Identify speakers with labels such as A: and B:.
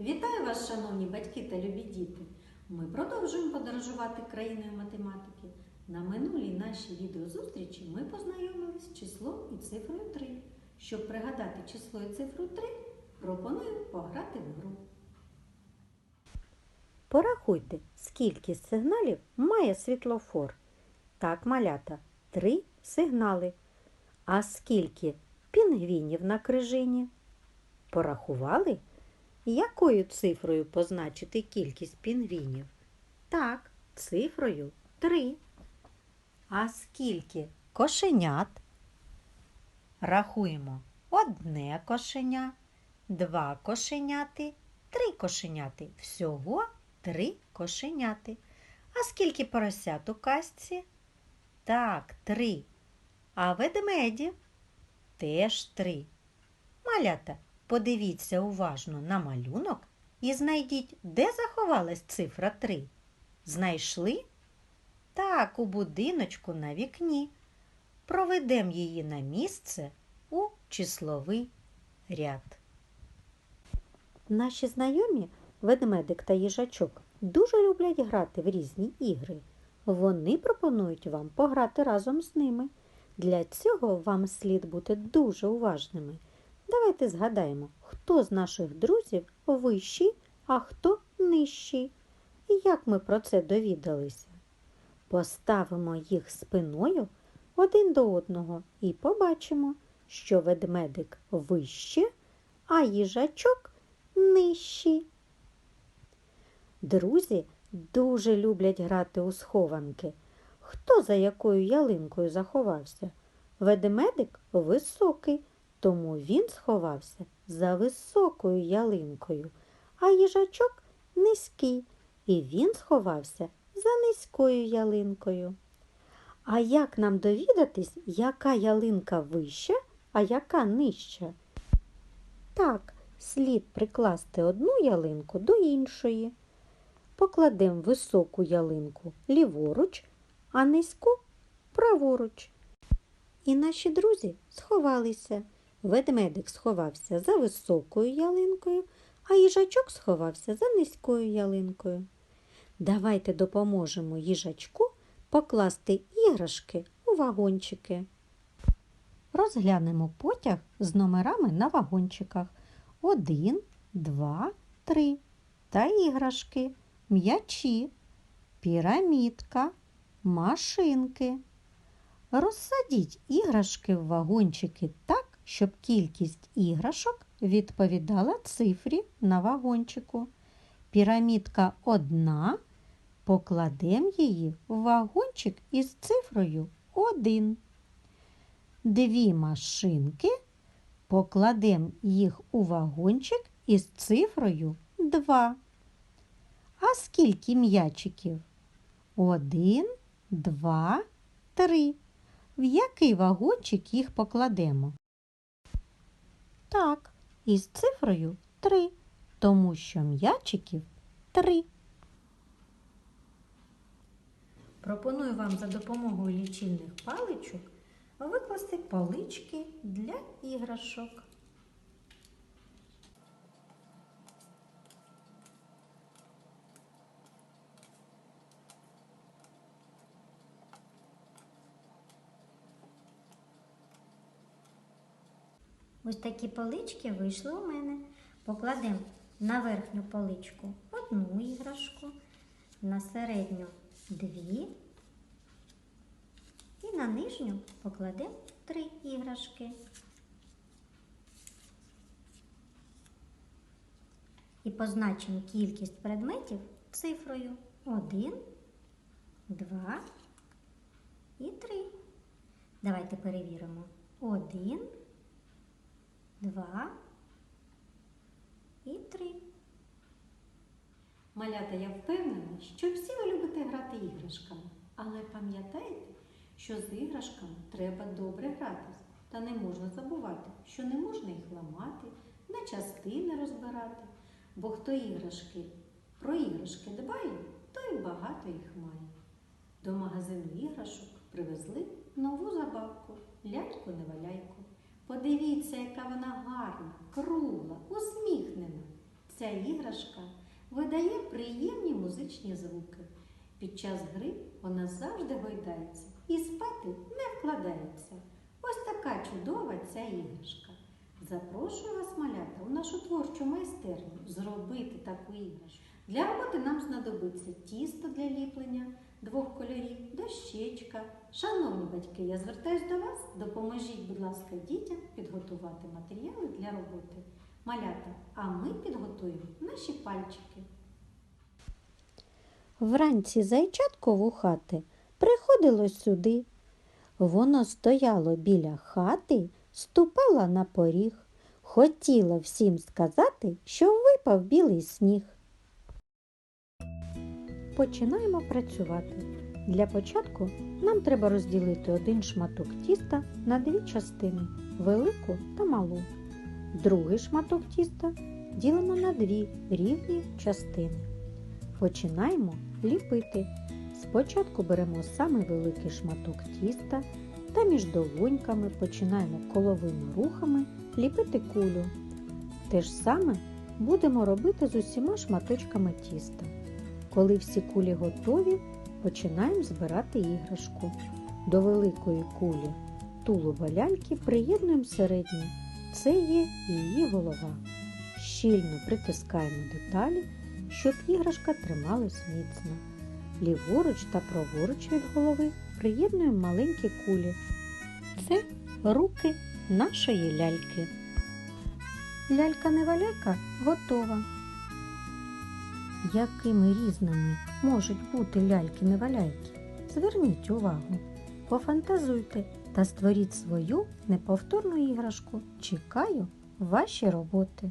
A: Вітаю вас, шановні батьки та любі діти! Ми продовжуємо подорожувати країною математики. На минулій нашій відеозустрічі ми познайомились з числом і цифрою 3. Щоб пригадати число і цифру 3, пропоную пограти в гру.
B: Порахуйте, скільки сигналів має світлофор. Так, малята, три сигнали. А скільки пінгвінів на крижині? Порахували? Якою цифрою позначити кількість пінгвінів? Так, цифрою три. А скільки кошенят? Рахуємо одне кошеня, два кошеняти, три кошеняти. Всього три кошеняти. А скільки поросят у казці? Так, три. А ведмедів? Теж три. Малята, подивіться уважно на малюнок і знайдіть, де заховалась цифра три. Знайшли? Так, у будиночку на вікні. Проведемо її на місце у числовий ряд. Наші знайомі ведмедик та їжачок дуже люблять грати в різні ігри. Вони пропонують вам пограти разом з ними. Для цього вам слід бути дуже уважними. Давайте згадаємо, хто з наших друзів вищий, а хто нижчий. І як ми про це довідалися. Поставимо їх спиною один до одного і побачимо, що ведмедик вище, а їжачок нижчий. Друзі дуже люблять грати у схованки. Хто за якою ялинкою заховався? Ведмедик високий, тому він сховався за високою ялинкою, а їжачок низький, і він сховався за низькою ялинкою. А як нам довідатись, яка ялинка вища, а яка нижча? Так, слід прикласти одну ялинку до іншої. Покладемо високу ялинку ліворуч, а низьку праворуч. І наші друзі сховалися. Ведмедик сховався за високою ялинкою, а їжачок сховався за низькою ялинкою. Давайте допоможемо їжачку покласти іграшки у вагончики. Розглянемо потяг з номерами на вагончиках. Один, два, три. Та іграшки, м'ячі, пірамідка, машинки. Розсадіть іграшки в вагончики так, щоб кількість іграшок відповідала цифрі на вагончику. Пірамідка одна. Покладемо її в вагончик із цифрою 1. Дві машинки. Покладемо їх у вагончик із цифрою 2. А скільки м'ячиків? Один, два, три. В який вагончик їх покладемо? Так, із цифрою 3, тому що м'ячиків 3.
A: Пропоную вам за допомогою лічильних паличок викласти палички для іграшок.
C: Ось такі полички вийшли у мене. Покладемо на верхню поличку одну іграшку, на середню дві. І на нижню покладемо три іграшки. І позначимо кількість предметів цифрою 1, 2 і 3. Давайте перевіримо. 1, два і три.
A: Малята, я впевнена, що всі ви любите грати іграшками, але пам'ятайте, що з іграшками треба добре гратись, та не можна забувати, що не можна їх ламати, на частини розбирати, бо хто іграшки про іграшки дбає, той багато їх має. До магазину іграшок привезли нову забавку ляльку-неваляйку. Подивіться, яка вона гарна, кругла, усміхнена. Ця іграшка видає приємні музичні звуки. Під час гри вона завжди гойдається і спати не вкладається. Ось така чудова ця іграшка. Запрошую вас, малята, у нашу творчу майстерню зробити таку іграшку. Для роботи нам знадобиться тісто для ліплення двох кольорів, дощечка. Шановні батьки, я звертаюся до вас. Допоможіть, будь ласка, дітям підготувати матеріали для роботи. Малята, а ми підготуємо наші пальчики.
B: Вранці зайчатко вухати приходило сюди. Воно стояло біля хати, ступало на поріг, хотіло всім сказати, що випав білий сніг. Починаємо працювати. Для початку нам треба розділити один шматок тіста на дві частини велику та малу. Другий шматок тіста ділимо на дві рівні частини. Починаємо ліпити. Спочатку беремо саме великий шматок тіста та між долоньками починаємо коловими рухами ліпити кулю. Те ж саме будемо робити з усіма шматочками тіста. Коли всі кулі готові, починаємо збирати іграшку. До великої кулі тулуба ляльки приєднуємо середню. Це є її голова. Щільно притискаємо деталі, щоб іграшка трималась міцно. Ліворуч та праворуч від голови приєднуємо маленькі кулі. Це руки нашої ляльки. Лялька-неваляка готова. Якими різними можуть бути ляльки-неваляйки? Зверніть увагу, пофантазуйте та створіть свою неповторну іграшку. Чекаю ваші роботи.